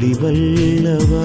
வடிவல்லவா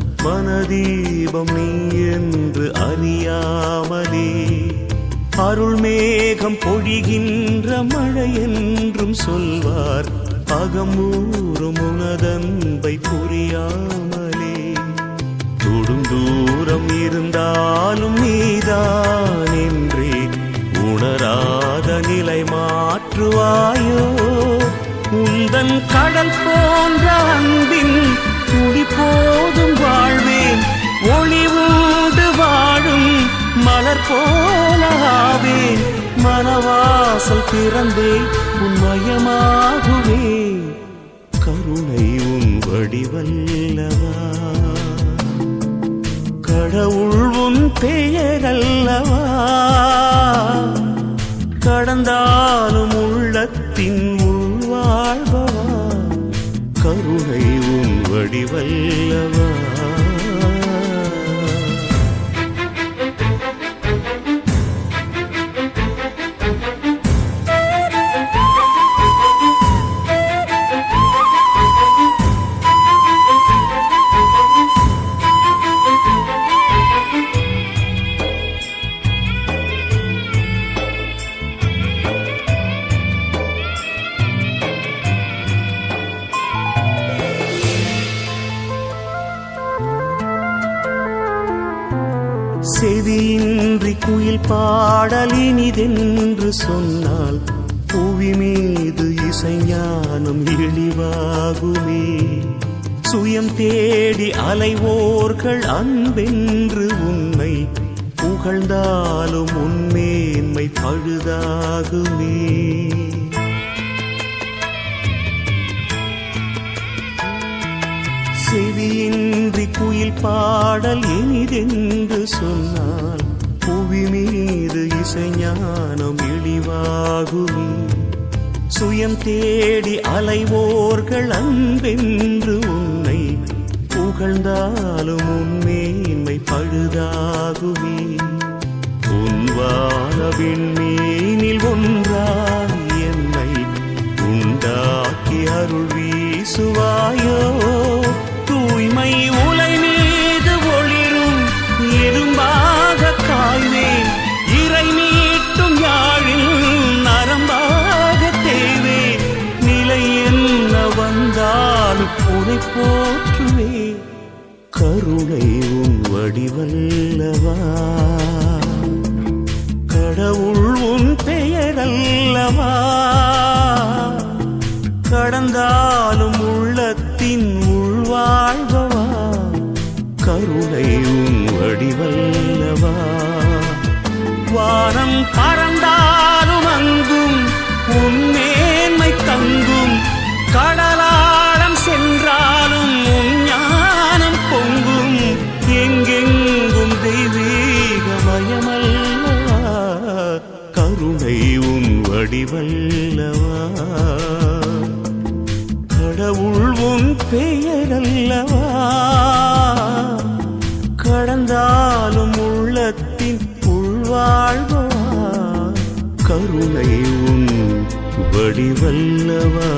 மனதீபம் நீ என்று அறியாமலே. அருள் மேகம் பொழிகின்ற மழை என்றும் சொல்வார். அகமூறும் உனதன்பை புரியாமலே. தொடும் தூரம் இருந்தாலும் நீதான் என்றே. உணராத நிலை மாற்றுவாயோ? உந்தன் கடல் போன்ற மலர் போலாவே மனவாசல் திறந்தே உன்மயமாகுவே. கருணை உன் வடிவல்லவா? கடவுள் உன் பெயரல்லவா? கடந்தாலும் உள்ளத்தின் உள்வாழ்வா கருணை உன் வடிவல்லவா? பாடலினிதென்று சொன்னால் புவி மீது இசைஞானம் இழிவாகுமே. சுயம் தேடி அலைவோர்கள் அன்பென்று உன்னை புகழ்ந்தாலும் உன்மேன்மை பழுதாகுமே. செவியின்றி குயில் பாடல் இனிதென்று சொன்னால் புவி மீது இசைஞானம் இழிவாகுமே சுயம் தேடி அலைவோர்கள் அன்பென்று உன்னை புகழ்ந்தாலும் உன்மேன்மை பழுதாகுமே உன் வாழவின் மீனில் ஒன்று கருணை உன் வடிவல்லவா? கடவுள் உன் பெயரல்லவா? கடந்தாலும் உள்ளத்தின் உள்வாழ்வவா கருணை உன் வடிவல்லவா? வானம் பறந்தா வல்லவா? கடவுள் உன் பெயரல்லவா? கடந்தாலும் உள்ளத்தின் உள்வாழ்வா கருணை உன் வடிவல்லவா?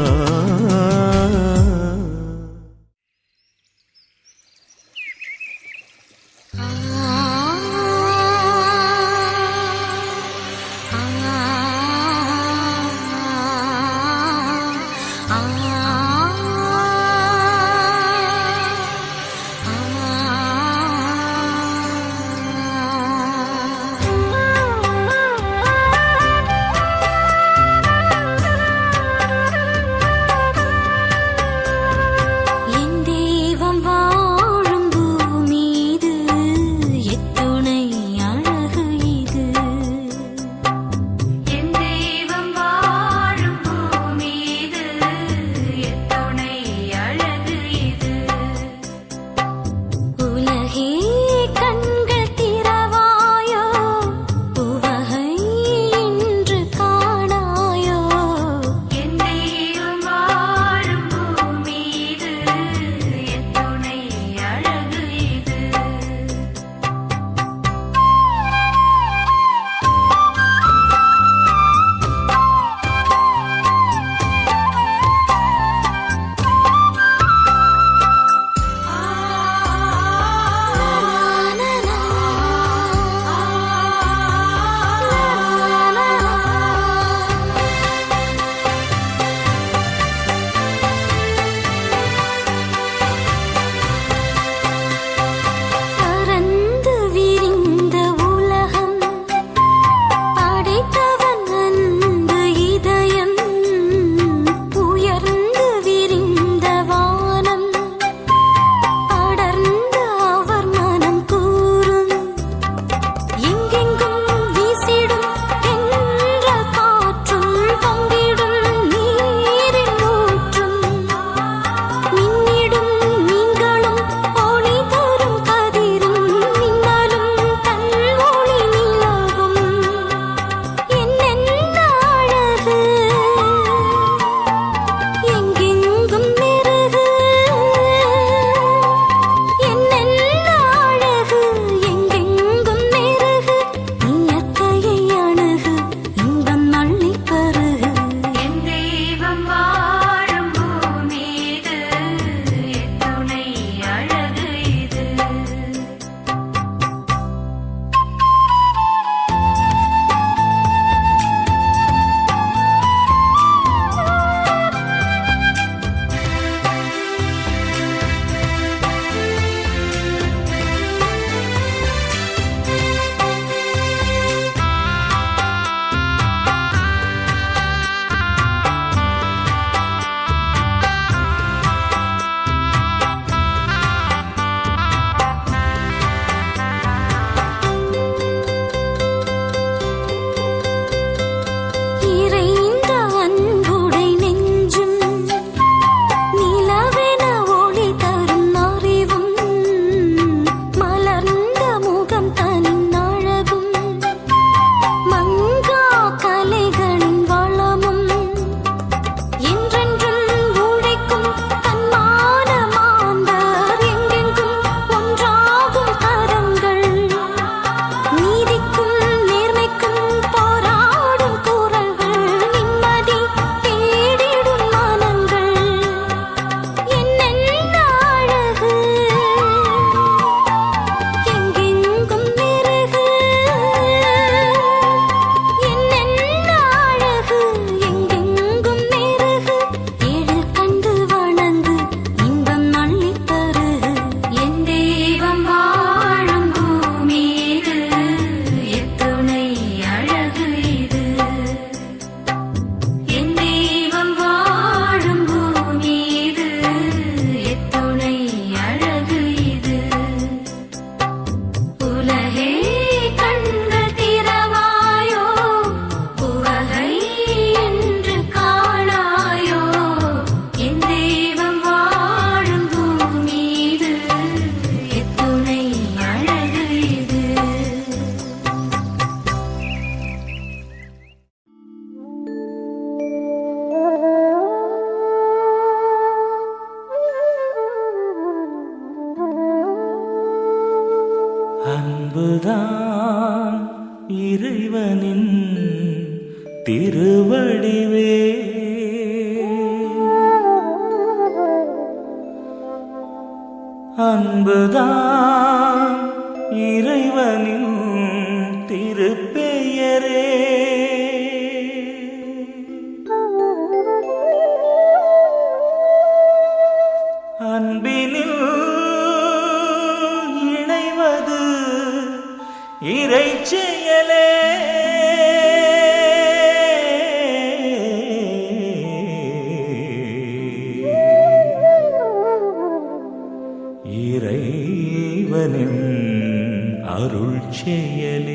திருவடிவே. அன்புதான் இறைவனின் திருப்பெயரே. அன்பினில் இணைவது இறை முருகனின் அருள் செயலே.